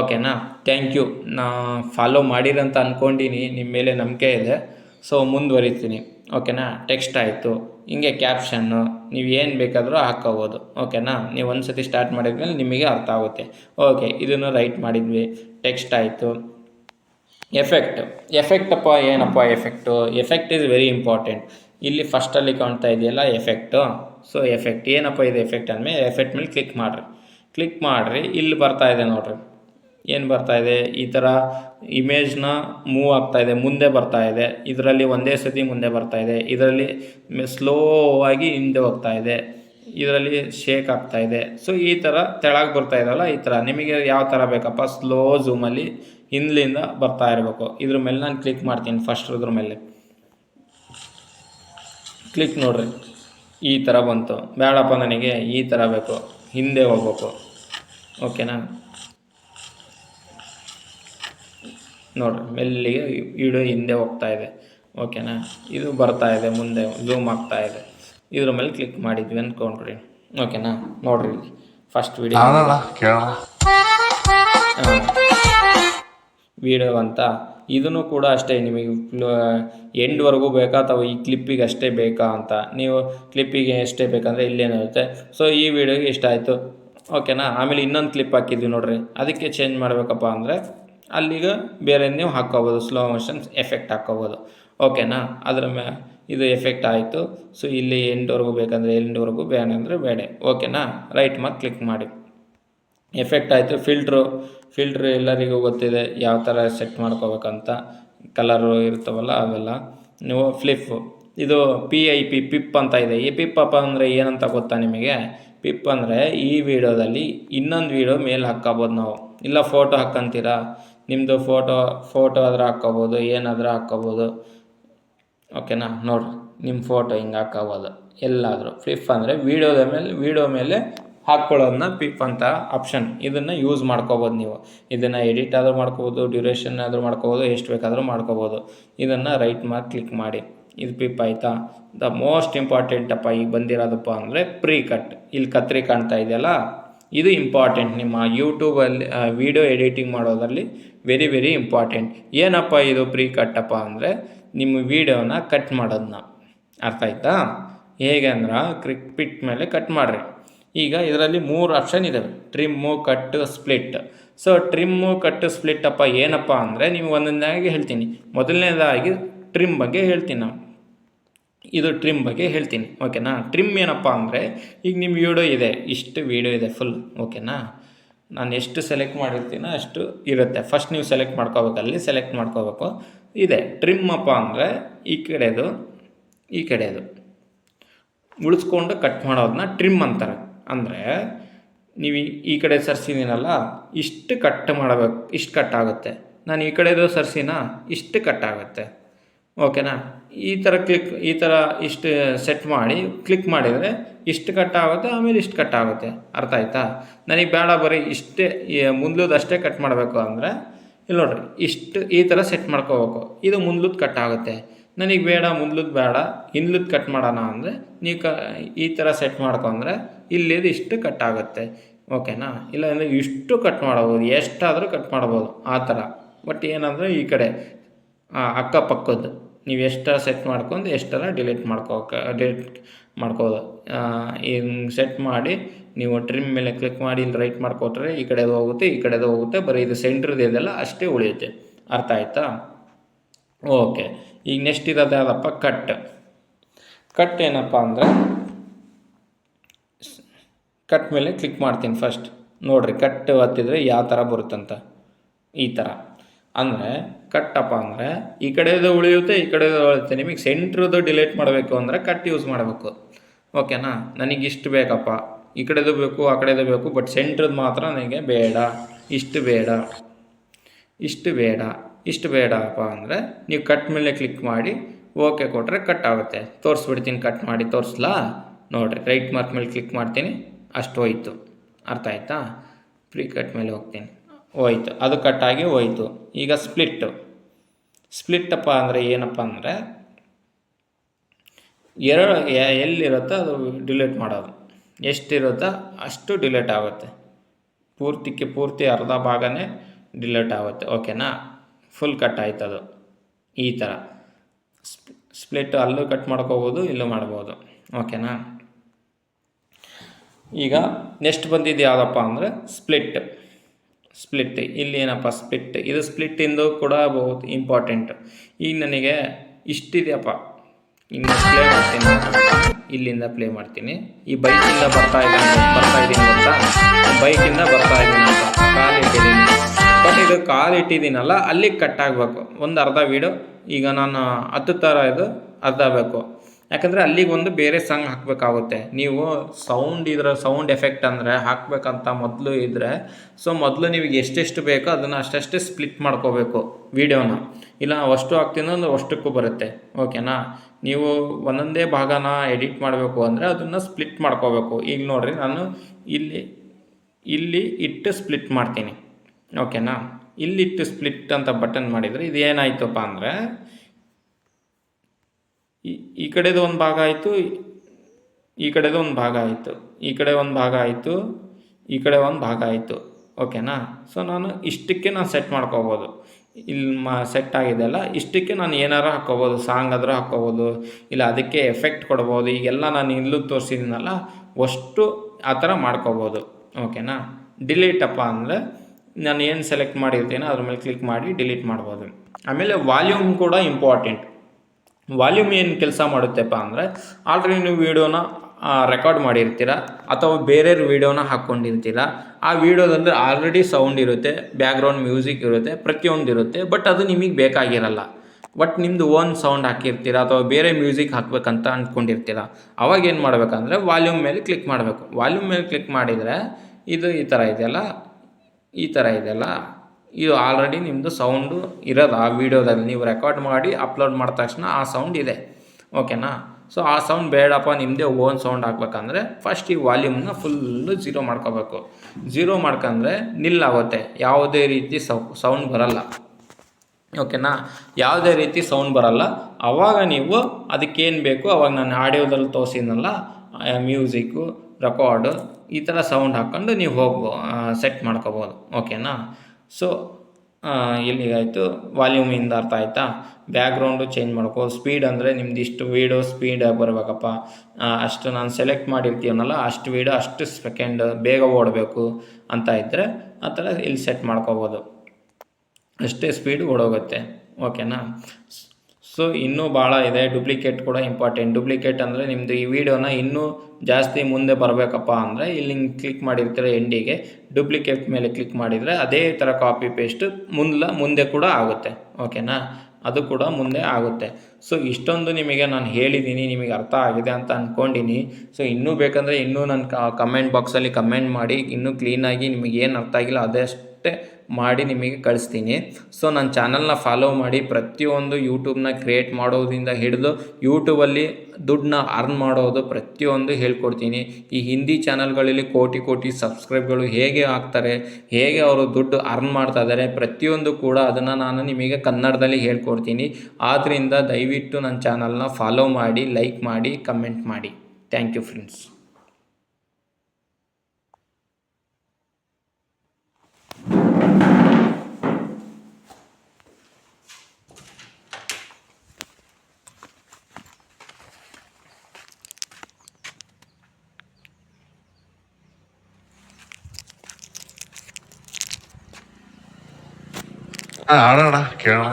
ಓಕೆನಾ ಥ್ಯಾಂಕ್ ಯು ನಾ ಫಾಲೋ ಮಾಡಿರಂತ ಅಂದ್ಕೊಂಡಿನಿ ನಿಮ್ಮ ಮೇಲೆ ನಂಬಿಕೆ ಇದೆ. ಸೊ ಮುಂದುವರಿತೀನಿ. ಓಕೆನಾ ಟೆಕ್ಸ್ಟ್ ಆಯಿತು. ಹಿಂಗೆ ಕ್ಯಾಪ್ಷನ್ನು ನೀವು ಏನು ಬೇಕಾದರೂ ಹಾಕ್ಕೋಬೋದು ಓಕೆನಾ ನೀವು ಒಂದು ಸತಿ ಸ್ಟಾರ್ಟ್ ಮಾಡಿದ್ಮೇಲೆ ನಿಮಗೆ ಅರ್ಥ ಆಗುತ್ತೆ. ಓಕೆ ಇದನ್ನು ರೈಟ್ ಮಾಡಿದ್ವಿ. ಟೆಕ್ಸ್ಟ್ ಆಯಿತು. ಎಫೆಕ್ಟ್ ಎಫೆಕ್ಟ್ ಅಪ್ಪ, ಏನಪ್ಪ effect effect is very important ಇಲ್ಲಿ ಫಸ್ಟಲ್ಲಿ ಕಾಣ್ತಾ ಇದೆಯಲ್ಲ ಎಫೆಕ್ಟು ಸೊ ಎಫೆಕ್ಟ್ ಏನಪ್ಪ ಇದು ಎಫೆಕ್ಟ್ ಅಂದಮೇಲೆ ಎಫೆಕ್ಟ್ ಮೇಲೆ ಕ್ಲಿಕ್ ಮಾಡಿರಿ. ಕ್ಲಿಕ್ ಮಾಡಿರಿ, ಇಲ್ಲಿ ಬರ್ತಾ ಇದೆ ನೋಡಿರಿ. ಏನು ಬರ್ತಾ ಇದೆ? ಈ ಥರ ಇಮೇಜ್ನ ಮೂವ್ ಆಗ್ತಾ ಇದೆ, ಮುಂದೆ ಬರ್ತಾ ಇದೆ. ಇದರಲ್ಲಿ ಒಂದೇ ಸತಿ ಮುಂದೆ ಬರ್ತಾ ಇದೆ. ಇದರಲ್ಲಿ ಸ್ಲೋ ಆಗಿ ಹಿಂದೆ ಹೋಗ್ತಾ ಇದೆ. ಇದರಲ್ಲಿ ಶೇಕ್ ಆಗ್ತಾ ಇದೆ. ಸೊ ಈ ಥರ ತೆಳಗೆ ಬರ್ತಾ ಇದಲ್ಲ ಈ ಥರ ನಿಮಗೆ ಯಾವ ಥರ ಬೇಕಪ್ಪ? ಸ್ಲೋ ಝೂಮಲ್ಲಿ ಹಿಂದ್ಲಿಂದ ಬರ್ತಾ ಇರಬೇಕು. ಇದ್ರ ಮೇಲೆ ನಾನು ಕ್ಲಿಕ್ ಮಾಡ್ತೀನಿ ಫಸ್ಟ್ ಇದ್ರ ಮೇಲೆ. ಕ್ಲಿಕ್ ನೋಡ್ರಿ. ಈ ಥರ ಬಂತು. ಬೇಡಪ್ಪ ನನಗೆ, ಈ ಥರ ಬೇಕು. ಹಿಂದೆ ಹೋಗ್ಬೇಕು. ಓಕೆನಾ ನೋಡ್ರಿ ಮೆಲ್ಲಿಗೆ ವಿಡಿಯೋ ಹಿಂದೆ ಹೋಗ್ತಾ ಇದೆ. ಓಕೆನಾ ಇದು ಬರ್ತಾ ಇದೆ ಮುಂದೆ ಝೂಮ್ ಆಗ್ತಾ ಇದೆ. ಇದ್ರ ಮೇಲೆ ಕ್ಲಿಕ್ ಮಾಡಿದ್ವಿ ಅಂದ್ಕೊಂಡ್ರಿ ಓಕೆನಾ ನೋಡ್ರಿ ಇಲ್ಲಿ ಫಸ್ಟ್ ವಿಡಿಯೋ ವಿಡಿಯೋ ಅಂತ. ಇದನ್ನು ಕೂಡ ಅಷ್ಟೇ ನಿಮಗೆ ಎಂಡ್ವರೆಗೂ ಬೇಕಾ ಅಥವಾ ಈ ಕ್ಲಿಪ್ಪಿಗೆ ಅಷ್ಟೇ ಬೇಕಾ ಅಂತ? ನೀವು ಕ್ಲಿಪ್ಪಿಗೆ ಎಷ್ಟೇ ಬೇಕಂದರೆ ಇಲ್ಲೇನಿರುತ್ತೆ ಸೊ ಈ ವಿಡಿಯೋಗೆ ಇಷ್ಟ ಆಯಿತು. ಓಕೆನಾ ಆಮೇಲೆ ಇನ್ನೊಂದು ಕ್ಲಿಪ್ ಹಾಕಿದ್ವಿ ನೋಡ್ರಿ. ಅದಕ್ಕೆ ಚೇಂಜ್ ಮಾಡಬೇಕಪ್ಪ ಅಂದರೆ ಅಲ್ಲಿಗೆ ಬೇರೆ ನೀವು ಹಾಕ್ಕೋಬೋದು. ಸ್ಲೋ ಮೋಷನ್ಸ್ ಎಫೆಕ್ಟ್ ಹಾಕ್ಕೋಬೋದು. ಓಕೆನಾ ಅದ್ರ ಮೇ ಇದು ಎಫೆಕ್ಟ್ ಆಯಿತು. ಸೊ ಇಲ್ಲಿ ಎಂಡ್ವರೆಗೂ ಬೇಕಂದರೆ ಎಂಡ್ವರೆಗೂ ಬೇಡ ಅಂದರೆ ಬೇಡ ಓಕೆನಾ ರೈಟ್ ಮಾರ್ಕ್ ಕ್ಲಿಕ್ ಮಾಡಿ. ಎಫೆಕ್ಟ್ ಆಯಿತು. ಫಿಲ್ಟ್ರು ಫಿಲ್ಟ್ರ್ ಎಲ್ಲರಿಗೂ ಗೊತ್ತಿದೆ ಯಾವ ಥರ ಸೆಟ್ ಮಾಡ್ಕೋಬೇಕಂತ. ಕಲರು ಇರ್ತವಲ್ಲ ಅವೆಲ್ಲ. ನೀವು ಫ್ಲಿಪ್ಪು ಇದು ಪಿ ಐ ಪಿ ಪಿಪ್ ಅಂತ ಇದೆ. ಈ ಪಿಪ್ ಅಪ್ಪ ಅಂದರೆ ಏನಂತ ಗೊತ್ತಾ ನಿಮಗೆ? ಪಿಪ್ ಅಂದರೆ ಈ ವಿಡಿಯೋದಲ್ಲಿ ಇನ್ನೊಂದು ವಿಡಿಯೋ ಮೇಲೆ ಹಾಕ್ಕೋಬೋದು ನಾವು. ಇಲ್ಲ ಫೋಟೋ ಹಾಕ್ಕಂತೀರಾ ನಿಮ್ಮದು ಫೋಟೋ ಫೋಟೋ ಆದ್ರೆ ಹಾಕ್ಕೋಬೋದು, ಏನಾದರೂ ಹಾಕ್ಕೋಬೋದು. ಓಕೆನಾ ನೋಡಿರಿ ನಿಮ್ಮ ಫೋಟೋ ಹಿಂಗೆ ಹಾಕೋಬೋದು ಎಲ್ಲಾದರೂ. ಫ್ಲಿಪ್ ಅಂದರೆ ವೀಡಿಯೋದ ಮೇಲೆ ವೀಡಿಯೋ ಮೇಲೆ ಹಾಕ್ಕೊಳ್ಳೋದನ್ನ ಪಿಪ್ ಅಂತ ಆಪ್ಷನ್ ಇದನ್ನು ಯೂಸ್ ಮಾಡ್ಕೋಬೋದು ನೀವು. ಇದನ್ನು ಎಡಿಟ್ ಆದರೂ ಮಾಡ್ಕೋಬೋದು ಡ್ಯೂರೇಷನ್ ಆದರೂ ಮಾಡ್ಕೋಬೋದು, ಎಷ್ಟು ಬೇಕಾದರೂ ಮಾಡ್ಕೋಬೋದು. ಇದನ್ನು ರೈಟ್ ಮಾರ್ಕ್ ಕ್ಲಿಕ್ ಮಾಡಿ. ಇದು ಪಿಪ್ ಆಯಿತಾ? ದ ಮೋಸ್ಟ್ ಇಂಪಾರ್ಟೆಂಟ್ ಅಪ್ಪ, ಈಗ ಬಂದಿರೋದಪ್ಪ ಅಂದರೆ ಪ್ರೀ ಕಟ್ ಇಲ್ಲಿ ಕತ್ರಿ ಕಾಣ್ತಾ ಇದೆಯಲ್ಲ? ಇದು ಇಂಪಾರ್ಟೆಂಟ್ ನಿಮ್ಮ ಯೂಟ್ಯೂಬಲ್ಲಿ ವಿಡಿಯೋ ಎಡಿಟಿಂಗ್ ಮಾಡೋದರಲ್ಲಿ ವೆರಿ ವೆರಿ ಇಂಪಾರ್ಟೆಂಟ್ ಏನಪ್ಪ ಇದು ಪ್ರೀ ಕಟ್ಟಪ್ಪ ಅಂದರೆ ನಿಮ್ಮ ವೀಡಿಯೋನ ಕಟ್ ಮಾಡೋದನ್ನ ಅರ್ಥ ಆಯ್ತಾ? ಹೇಗೆ ಅಂದ್ರೆ ಕ್ರಿಕ್ ಪಿಟ್ ಮೇಲೆ ಕಟ್ ಮಾಡಿರಿ. ಈಗ ಇದರಲ್ಲಿ ಮೂರು ಆಪ್ಷನ್ ಇದ್ದಾವೆ trim cut split so trim cut split ಅಪ್ಪ ಏನಪ್ಪ ಅಂದರೆ ನೀವು ಒಂದೊಂದಾಗಿ ಹೇಳ್ತೀನಿ. ಮೊದಲನೇದಾಗಿ ಟ್ರಿಮ್ ಬಗ್ಗೆ ಹೇಳ್ತೀನಿ ನಾವು. ಇದು ಟ್ರಿಮ್ ಬಗ್ಗೆ ಹೇಳ್ತೀನಿ ಓಕೆನಾ ಟ್ರಿಮ್ ಏನಪ್ಪ ಅಂದರೆ, ಈಗ ನಿಮ್ಮ ವೀಡಿಯೋ ಇದೆ, ಇಷ್ಟು ವೀಡಿಯೋ ಇದೆ ಫುಲ್ ಓಕೆನಾ ನಾನು ಎಷ್ಟು ಸೆಲೆಕ್ಟ್ ಮಾಡಿರ್ತೀನೋ ಅಷ್ಟು ಇರುತ್ತೆ. ಫಸ್ಟ್ ನೀವು ಸೆಲೆಕ್ಟ್ ಮಾಡ್ಕೋಬೇಕು, ಅಲ್ಲಿ ಸೆಲೆಕ್ಟ್ ಮಾಡ್ಕೋಬೇಕು. ಇದೆ ಟ್ರಿಮ್ ಅಪ್ಪ ಅಂದರೆ ಈ ಕಡೆದು ಈ ಕಡೆದು. ಉಳಿಸ್ಕೊಂಡು ಕಟ್ ಮಾಡೋದನ್ನ ಟ್ರಿಮ್ ಅಂತಾರೆ. ಅಂದರೆ, ನೀವು ಈ- ಈ ಕಡೆ ಸರ್ಸಿದ್ದೀನಲ್ಲ ಇಷ್ಟು ಕಟ್ ಮಾಡಬೇಕು, ಇಷ್ಟು ಕಟ್ ಆಗುತ್ತೆ. ನಾನು ಈ ಕಡೆದು ಸರ್ಸಿನ, ಇಷ್ಟು ಕಟ್ ಆಗುತ್ತೆ. ಓಕೆನಾ ಈ ಥರ ಕ್ಲಿಕ್ ಈ ಥರ ಇಷ್ಟು ಸೆಟ್ ಮಾಡಿ ಕ್ಲಿಕ್ ಮಾಡಿದರೆ ಇಷ್ಟು ಕಟ್ ಆಗುತ್ತೆ, ಆಮೇಲೆ ಇಷ್ಟು ಕಟ್ ಆಗುತ್ತೆ. ಅರ್ಥ ಆಯ್ತಾ? ನನಗೆ ಬೇಡ ಬರೀ ಇಷ್ಟೇ ಮುಂದ್ಲದ್ದು ಅಷ್ಟೇ ಕಟ್ ಮಾಡಬೇಕು ಅಂದರೆ ಇಲ್ಲಿ ನೋಡ್ರಿ, ಇಷ್ಟು ಈ ಥರ ಸೆಟ್ ಮಾಡ್ಕೋಬೇಕು. ಇದು ಮುಂದ್ಲದ್ದು ಕಟ್ ಆಗುತ್ತೆ. ನನಗೆ ಬೇಡ ಮುಂದ್ಲದ್ದು ಬೇಡ ಹಿಂದ್ಲದ್ದು ಕಟ್ ಮಾಡೋಣ ಅಂದರೆ ನೀವು ಕ, ಈ ಥರ ಸೆಟ್ ಮಾಡ್ಕೊಂಡ್ರೆ ಇಲ್ಲಿದು ಇಷ್ಟು ಕಟ್ ಆಗುತ್ತೆ. ಓಕೆನಾ ಇಲ್ಲ ಅಂದರೆ ಇಷ್ಟು ಕಟ್ ಮಾಡ್ಬೋದು ಎಷ್ಟಾದರೂ ಕಟ್ ಮಾಡ್ಬೋದು ಆ ಥರ ಬಟ್ ಏನಂದರೆ ಈ ಕಡೆ ಅಕ್ಕಪಕ್ಕದ್ದು. ನೀವು ಎಷ್ಟರ ಸೆಟ್ ಮಾಡ್ಕೊಂಡು ಎಷ್ಟರ ಡಿಲೀಟ್ ಮಾಡ್ಕೋಕ ಡಿಲೀಟ್ ಮಾಡ್ಕೋದು. ಹಿಂಗೆ ಸೆಟ್ ಮಾಡಿ ನೀವು ಟ್ರಿಮ್ ಮೇಲೆ ಕ್ಲಿಕ್ ಮಾಡಿ ಇಲ್ಲಿ ರೈಟ್ ಮಾಡ್ಕೊಟ್ರೆ ಈ ಕಡೆದು ಹೋಗುತ್ತೆ, ಈ ಕಡೆದು ಹೋಗುತ್ತೆ, ಬರೀ ಇದು ಸೆಂಟ್ರದ್ದು ಇದೆಲ್ಲ ಅಷ್ಟೇ ಉಳಿಯುತ್ತೆ. ಅರ್ಥ ಆಯ್ತಾ? ಓಕೆ ಈಗ ನೆಕ್ಸ್ಟ್ ಇರೋದು ಯಾವುದಪ್ಪ? ಕಟ್ ಕಟ್ ಏನಪ್ಪ ಅಂದರೆ ಕಟ್ ಮೇಲೆ ಕ್ಲಿಕ್ ಮಾಡ್ತೀನಿ ಫಸ್ಟ್ ನೋಡಿರಿ ಕಟ್ ಒತ್ತಿದ್ರೆ ಯಾವ ಥರ ಬರುತ್ತಂತ? ಈ ಥರ ಅಂದರೆ ಕಟ್ಟಪ್ಪ ಅಂದರೆ ಈ ಕಡೆದು ಉಳಿಯುತ್ತೆ, ಈ ಕಡೆದು ಉಳಿಯುತ್ತೆ. ನಿಮಗೆ ಸೆಂಟ್ರದ್ದು ಡಿಲೀಟ್ ಮಾಡಬೇಕು ಅಂದರೆ ಕಟ್ ಯೂಸ್ ಮಾಡಬೇಕು. ಓಕೆನಾ? ನನಗೆ ಇಷ್ಟು ಬೇಕಪ್ಪ. ಈ ಕಡೆದು ಬೇಕು, ಆ ಕಡೆದು ಬೇಕು, ಬಟ್ ಸೆಂಟ್ರದ್ದು ಮಾತ್ರ ನನಗೆ ಬೇಡ. ಇಷ್ಟು ಬೇಡ. ಇಷ್ಟು ಬೇಡ. ಇಷ್ಟು ಬೇಡಪ್ಪ ಅಂದರೆ ನೀವು ಕಟ್ ಮೇಲೆ ಕ್ಲಿಕ್ ಮಾಡಿ ಓಕೆ ಕೊಟ್ಟರೆ ಕಟ್ ಆಗುತ್ತೆ. ತೋರಿಸ್ಬಿಡ್ತೀನಿ ಕಟ್ ಮಾಡಿ, ತೋರಿಸ್ಲಾ? ನೋಡಿರಿ, ರೈಟ್ ಮಾರ್ಕ್ ಮೇಲೆ ಕ್ಲಿಕ್ ಮಾಡ್ತೀನಿ, ಅಷ್ಟು ಹೋಯ್ತು. ಅರ್ಥ ಆಯ್ತಾ? ಫ್ರೀ ಕಟ್ ಮೇಲೆ ಹೋಗ್ತೀನಿ. ಹೋಯ್ತು. ಅದು ಕಟ್ಟಾಗಿ ಹೋಯ್ತು. ಈಗ ಸ್ಪ್ಲಿಟ್ಟು. ಸ್ಪ್ಲಿಟ್ಟಪ್ಪ ಅಂದರೆ ಏನಪ್ಪ ಅಂದರೆ ಎರಡು ಎಲ್ಲಿರುತ್ತೋ ಅದು ಡಿಲೀಟ್ ಮಾಡೋದು. ಎಷ್ಟಿರುತ್ತೋ ಅಷ್ಟು ಡಿಲೀಟ್ ಆಗುತ್ತೆ. ಪೂರ್ತಿಕ್ಕೆ ಪೂರ್ತಿ ಅರ್ಧ ಭಾಗನೇ ಡಿಲೀಟ್ ಆಗುತ್ತೆ. ಓಕೆನಾ? ಫುಲ್ ಕಟ್ ಆಯ್ತು ಅದು. ಈ ಥರ. ಸ್ಪ್ಲಿಟ್ ಅಲ್ಲೂ ಕಟ್ ಮಾಡ್ಕೋಬೋದು, ಇಲ್ಲೂ ಮಾಡ್ಬೋದು. ಓಕೆನಾ? ಈಗ ನೆಕ್ಸ್ಟ್ ಬಂದಿದ್ದು ಯಾವುದಪ್ಪ ಅಂದರೆ ಸ್ಪ್ಲಿಟ್. ಸ್ಪ್ಲಿಟ್, ಇಲ್ಲಿ ಏನಪ್ಪ ಸ್ಪ್ಲಿಟ್? ಇದು ಸ್ಪ್ಲಿಟ್ಟಿಂದು ಕೂಡ ಬಹುತ್ ಇಂಪಾರ್ಟೆಂಟ್ ಈಗ ನನಗೆ ಇಷ್ಟಿದೆಯಪ್ಪ. ಇನ್ನು ಪ್ಲೇ ಮಾಡ್ತೀನಿ ಇಲ್ಲಿಂದ ಪ್ಲೇ ಮಾಡ್ತೀನಿ. ಈ ಬೈಕಿಂದ ಬರ್ತಾ ಇದ್ದೀನಿ ಬರ್ತಾ ಇದ್ದೀನಿ ಗೊತ್ತಾ ಬೈಕಿಂದ ಬರ್ತಾ ಇದ್ದೀನಿ ಅಂತ. ಕಾಲು ಇಟ್ಟಿದ್ದೀನಿ. ಬಟ್ ಇದು ಕಾಲು ಇಟ್ಟಿದ್ದೀನಲ್ಲ ಅಲ್ಲಿಗೆ ಕಟ್ ಆಗಬೇಕು. ಒಂದು ಅರ್ಧ ವೀಡು ಈಗ ನಾನು ಹತ್ತು ಥರ ಇದು ಅರ್ಧ ಬೇಕು. ಯಾಕಂದರೆ ಅಲ್ಲಿಗೆ ಒಂದು ಬೇರೆ ಸಾಂಗ್ ಹಾಕಬೇಕಾಗುತ್ತೆ. ನೀವು ಸೌಂಡ್ ಇದರ ಸೌಂಡ್ ಎಫೆಕ್ಟ್ ಅಂದರೆ ಹಾಕಬೇಕಂತ ಮೊದಲು ಇದ್ದರೆ ಸೊ ಮೊದಲು ನಿಮಗೆ ಎಷ್ಟೆಷ್ಟು ಬೇಕೋ ಅದನ್ನು ಅಷ್ಟಷ್ಟೇ ಸ್ಪ್ಲಿಟ್ ಮಾಡ್ಕೋಬೇಕು ವೀಡಿಯೋನ. ಇಲ್ಲ ಅಷ್ಟು ಹಾಕ್ತೀನಿ ಅಂದ್ರೆ ಅಷ್ಟಕ್ಕೂ ಬರುತ್ತೆ. ಓಕೆನಾ ನೀವು ಒಂದೊಂದೇ ಭಾಗನ ಎಡಿಟ್ ಮಾಡಬೇಕು ಅಂದರೆ ಅದನ್ನು ಸ್ಪ್ಲಿಟ್ ಮಾಡ್ಕೋಬೇಕು. ಈಗ ನೋಡಿರಿ, ನಾನು ಇಲ್ಲಿ ಇಲ್ಲಿ ಇಟ್ಟು ಸ್ಪ್ಲಿಟ್ ಮಾಡ್ತೀನಿ. ಓಕೆನಾ ಇಲ್ಲಿಟ್ಟು ಸ್ಪ್ಲಿಟ್ ಅಂತ ಬಟನ್ ಮಾಡಿದರೆ ಇದು ಏನಾಯ್ತಪ್ಪ ಅಂದರೆ ಈ ಈ ಕಡೆದು ಒಂದು ಭಾಗ ಆಯಿತು, ಈ ಕಡೆದು ಒಂದು ಭಾಗ ಆಯಿತು, ಈ ಕಡೆ ಒಂದು ಭಾಗ ಆಯಿತು, ಈ ಕಡೆ ಒಂದು ಭಾಗ ಆಯಿತು. ಓಕೆನಾ ಸೊ ನಾನು ಇಷ್ಟಕ್ಕೆ ನಾನು ಸೆಟ್ ಮಾಡ್ಕೋಬೋದು. ಇಲ್ಲಿ ಮಾ ಸೆಟ್ ಆಗಿದೆಯಲ್ಲ ಇಷ್ಟಕ್ಕೆ ನಾನು ಏನಾರು ಹಾಕ್ಕೋಬೋದು ಸಾಂಗ್ ಆದರೂ ಹಾಕ್ಕೋಬೋದು, ಇಲ್ಲ ಅದಕ್ಕೆ ಎಫೆಕ್ಟ್ ಕೊಡ್ಬೋದು, ಈಗೆಲ್ಲ ನಾನು ಇಲ್ಲೂ ತೋರಿಸಿದ್ದೀನಲ್ಲ, ಅಷ್ಟು ಆ ಥರ ಮಾಡ್ಕೋಬೋದು. ಓಕೆನಾ ಡಿಲೀಟ್ ಅಪ್ಪ ಅಂದರೆ, ನಾನು ಏನು ಸೆಲೆಕ್ಟ್ ಮಾಡಿರ್ತೀನೋ ಅದ್ರ ಮೇಲೆ ಕ್ಲಿಕ್ ಮಾಡಿ ಡಿಲೀಟ್ ಮಾಡ್ಬೋದು. ಆಮೇಲೆ ವಾಲ್ಯೂಮ್ ಕೂಡ ಇಂಪಾರ್ಟೆಂಟ್ ವಾಲ್ಯೂಮ್ ಏನು ಕೆಲಸ ಮಾಡುತ್ತೆಪ್ಪ ಅಂದರೆ ಆಲ್ರೆಡಿ ನೀವು ವೀಡಿಯೋನ ರೆಕಾರ್ಡ್ ಮಾಡಿರ್ತೀರ, ಅಥವಾ ಬೇರೆಯವ್ರ ವೀಡಿಯೋನ ಹಾಕ್ಕೊಂಡಿರ್ತೀರ ಆ ವೀಡಿಯೋದಲ್ಲಿ ಆಲ್ರೆಡಿ ಸೌಂಡ್ ಇರುತ್ತೆ ಬ್ಯಾಕ್ಗ್ರೌಂಡ್ ಮ್ಯೂಸಿಕ್ ಇರುತ್ತೆ, ಪ್ರತಿಯೊಂದು ಇರುತ್ತೆ ಬಟ್ ಅದು ನಿಮಗೆ ಬೇಕಾಗಿರಲ್ಲ. ಬಟ್ ನಿಮ್ಮದು ಓನ್ ಸೌಂಡ್ ಹಾಕಿರ್ತೀರ, ಅಥವಾ ಬೇರೆ ಮ್ಯೂಸಿಕ್ ಹಾಕ್ಬೇಕಂತ ಅಂದ್ಕೊಂಡಿರ್ತೀರ ಅವಾಗ ಏನು ಮಾಡಬೇಕಂದ್ರೆ ವಾಲ್ಯೂಮ್ ಮೇಲೆ ಕ್ಲಿಕ್ ಮಾಡಬೇಕು. ವಾಲ್ಯೂಮ್ ಮೇಲೆ ಕ್ಲಿಕ್ ಮಾಡಿದರೆ ಇದು ಈ ಥರ ಇದೆಯಲ್ಲ, ಈ ಥರ ಇದೆಯಲ್ಲ ಇದು ಆಲ್ರೆಡಿ ನಿಮ್ಮದು ಸೌಂಡು ಇರೋದು ಆ ವೀಡಿಯೋದಲ್ಲಿ ನೀವು ರೆಕಾರ್ಡ್ ಮಾಡಿ ಅಪ್ಲೋಡ್ ಮಾಡಿದ ತಕ್ಷಣ ಆ ಸೌಂಡ್ ಇದೆ. ಓಕೆನಾ ಸೊ ಆ ಸೌಂಡ್ ಬೇಡಪ್ಪ ನಿಮ್ಮದೇ ಓನ್ ಸೌಂಡ್ ಹಾಕ್ಬೇಕಂದ್ರೆ ಫಸ್ಟ್ ಈ ವಾಲ್ಯೂಮ್ನ ಫುಲ್ಲು ಜೀರೋ ಮಾಡ್ಕೋಬೇಕು. ಜೀರೋ ಮಾಡ್ಕೊಂಡ್ರೆ ನಿಲ್ಲಾಗುತ್ತೆ ಯಾವುದೇ ರೀತಿ ಸೌಂಡ್ ಬರಲ್ಲ. ಓಕೆನಾ ಯಾವುದೇ ರೀತಿ ಸೌಂಡ್ ಬರಲ್ಲ. ಆವಾಗ ನೀವು ಅದಕ್ಕೇನು ಬೇಕು? ಅವಾಗ ನಾನು ಆಡಿಯೋದಲ್ಲಿ ತೋರಿಸಿದ್ನಲ್ಲ ಮ್ಯೂಸಿಕ್ಕು ರೆಕಾರ್ಡು ಈ ಥರ ಸೌಂಡ್ ಹಾಕ್ಕೊಂಡು ನೀವು ಹೋಗ್ಬೋ ಸೆಟ್ ಮಾಡ್ಕೋಬೋದು. ಓಕೆನಾ ಸೊ ಇಲ್ಲಿಗಾಯಿತು ವಾಲ್ಯೂಮಿಂದ ಅರ್ಥ ಆಯಿತಾ? ಬ್ಯಾಕ್ಗ್ರೌಂಡು ಚೇಂಜ್ ಮಾಡ್ಕೋ. ಸ್ಪೀಡ್ ಅಂದರೆ ನಿಮ್ದು ಇಷ್ಟು ವೀಡಿಯೋ ಸ್ಪೀಡಾಗಿ ಬರಬೇಕಪ್ಪ. ಅಷ್ಟು ನಾನು ಸೆಲೆಕ್ಟ್ ಮಾಡಿರ್ತೀವನಲ್ಲ, ಅಷ್ಟು ವೀಡಿಯೋ ಅಷ್ಟು ಸೆಕೆಂಡ್ ಬೇಗ ಓಡಬೇಕು ಅಂತ ಇದ್ದರೆ ಆ ಥರ ಇಲ್ಲಿ ಸೆಟ್ ಮಾಡ್ಕೋಬೋದು. ಅಷ್ಟೇ ಸ್ಪೀಡ್ ಓಡೋಗುತ್ತೆ. ಓಕೆನಾ ಸೊ ಇನ್ನೂ ಭಾಳ ಇದೆ. ಡುಪ್ಲಿಕೇಟ್ ಕೂಡ ಇಂಪಾರ್ಟೆಂಟ್ ಡುಪ್ಲಿಕೇಟ್ ಅಂದರೆ ನಿಮ್ಮದು ಈ ವಿಡಿಯೋನ ಇನ್ನೂ ಜಾಸ್ತಿ ಮುಂದೆ ಬರಬೇಕಪ್ಪ ಅಂದರೆ ಇಲ್ಲಿ ಹಿಂಗೆ ಕ್ಲಿಕ್ ಮಾಡಿರ್ತೀರ ಎಂಡಿಗೆ ಡುಪ್ಲಿಕೇಟ್ ಮೇಲೆ ಕ್ಲಿಕ್ ಮಾಡಿದರೆ ಅದೇ ಥರ ಕಾಪಿ ಪೇಸ್ಟ್ ಮುಂದೆ ಮುಂದೆ ಕೂಡ ಆಗುತ್ತೆ. ಓಕೆನಾ ಅದು ಕೂಡ ಮುಂದೆ ಆಗುತ್ತೆ. ಸೊ ಇಷ್ಟೊಂದು ನಿಮಗೆ ನಾನು ಹೇಳಿದ್ದೀನಿ ನಿಮಗೆ ಅರ್ಥ ಆಗಿದೆ ಅಂತ ಅಂದ್ಕೊಂಡಿನಿ ಸೊ ಇನ್ನೂ ಬೇಕಂದರೆ ಇನ್ನೂ ನನ್ನ ಕಮೆಂಟ್ ಬಾಕ್ಸಲ್ಲಿ ಕಮೆಂಟ್ ಮಾಡಿ, ಇನ್ನೂ ಕ್ಲೀನಾಗಿ ನಿಮಗೆ ಏನು ಅರ್ಥ ಆಗಿಲ್ಲ, ಅದಷ್ಟೇ ಮಾಡಿ ನಿಮಗೆ ಕಳಿಸ್ತೀನಿ. ಸೊ ನನ್ನ ಚಾನಲ್ನ ಫಾಲೋ ಮಾಡಿ, ಪ್ರತಿಯೊಂದು ಯೂಟ್ಯೂಬ್ನ ಕ್ರಿಯೇಟ್ ಮಾಡೋದ್ರಿಂದ ಹಿಡಿದು ಯೂಟ್ಯೂಬಲ್ಲಿ ದುಡ್ಡನ್ನ ಅರ್ನ್ ಮಾಡೋದು ಪ್ರತಿಯೊಂದು ಹೇಳ್ಕೊಡ್ತೀನಿ. ಈ ಹಿಂದಿ ಚಾನಲ್ಗಳಲ್ಲಿ ಕೋಟಿ ಕೋಟಿ ಸಬ್ಸ್ಕ್ರೈಬ್ಗಳು ಹೇಗೆ ಆಗ್ತಾರೆ, ಹೇಗೆ ಅವರು ದುಡ್ಡು ಅರ್ನ್ ಮಾಡ್ತಾ ಇದ್ದಾರೆ ಪ್ರತಿಯೊಂದು ಕೂಡ ಅದನ್ನು ನಾನು ನಿಮಗೆ ಕನ್ನಡದಲ್ಲಿ ಹೇಳ್ಕೊಡ್ತೀನಿ. ಆದ್ದರಿಂದ ದಯವಿಟ್ಟು ನನ್ನ ಚಾನಲ್ನ ಫಾಲೋ ಮಾಡಿ ಲೈಕ್ ಮಾಡಿ ಕಮೆಂಟ್ ಮಾಡಿ. ಥ್ಯಾಂಕ್ ಯು ಫ್ರೆಂಡ್ಸ್ ആടാടാ കേളാ